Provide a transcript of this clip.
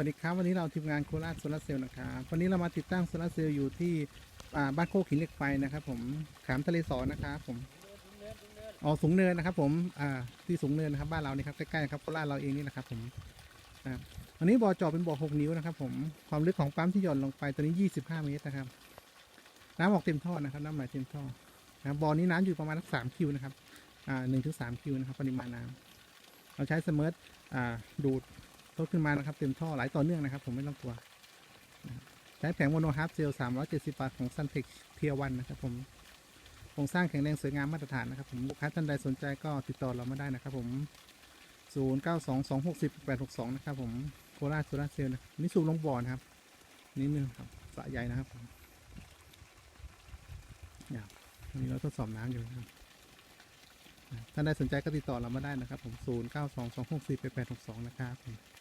วัสดีครับวันนี้เราทีมงานโคราชโซลาร์เซลล์นะครับวันนี้เรามาติดตั้งโซลาร์เซลล์อยู่ที่บ้านโคกหินเหล็กไฟนะครับ ผมขามทะเลสอนะครับผมอ๋อสูงเนินนะครับ ผมที่สูงเนินนะครับ บ้านเรานี่ครับใกล้ๆนะครับโคราชเราเองนี่นะครับ ผมนะครับวันนี้บ่อจาะเป็นบ่อ6นิ้วนะครับ ผมความลึกของปั๊มที่หย่อนลงไปตัวนี้25เมตรนะครับ น้ำออกเต็มท่อนะครับ น้ำไหลเต็มท่อนะบ่อนี้น้ำอยู่ประมาณสักสามคิวนะครับหนึ่งถึงสามคิวนะครับ ปริมาณน้ำเราใช้สมิร์ตอ่าดูด ทดขึ้นมานะครับ เต็มท่อไหลต่อเนื่องนะครับ ผมไม่ต้องกลัวใช้แผงโมโนฮาร์ฟเซลสามร้อยเจ็ดสิบบาทของซันเทคเทียวันนะครับ ผมโครงสร้างแข็งแรงสวยงามมาตรฐานนะครับ ผมลูกค้าท่านใดสนใจก็ติดต่อเรามาได้นะครับ ผมศูนย์เก้าสองสองหกสิบแปดหกสองนะครับ ผมโคราชโซลาร์เซลล์นะนี่สูบลงบ่อนะครับนี่นึงครับสะใหญ่นะครับผมเนี่ยวันนี้เราทดสอบน้ำอยู่นะครับท่านใดสนใจก็ติดต่อเรามาได้นะครับ ผมศูนย์เก้าสองสองหกสิบแปดหกสองนะครับ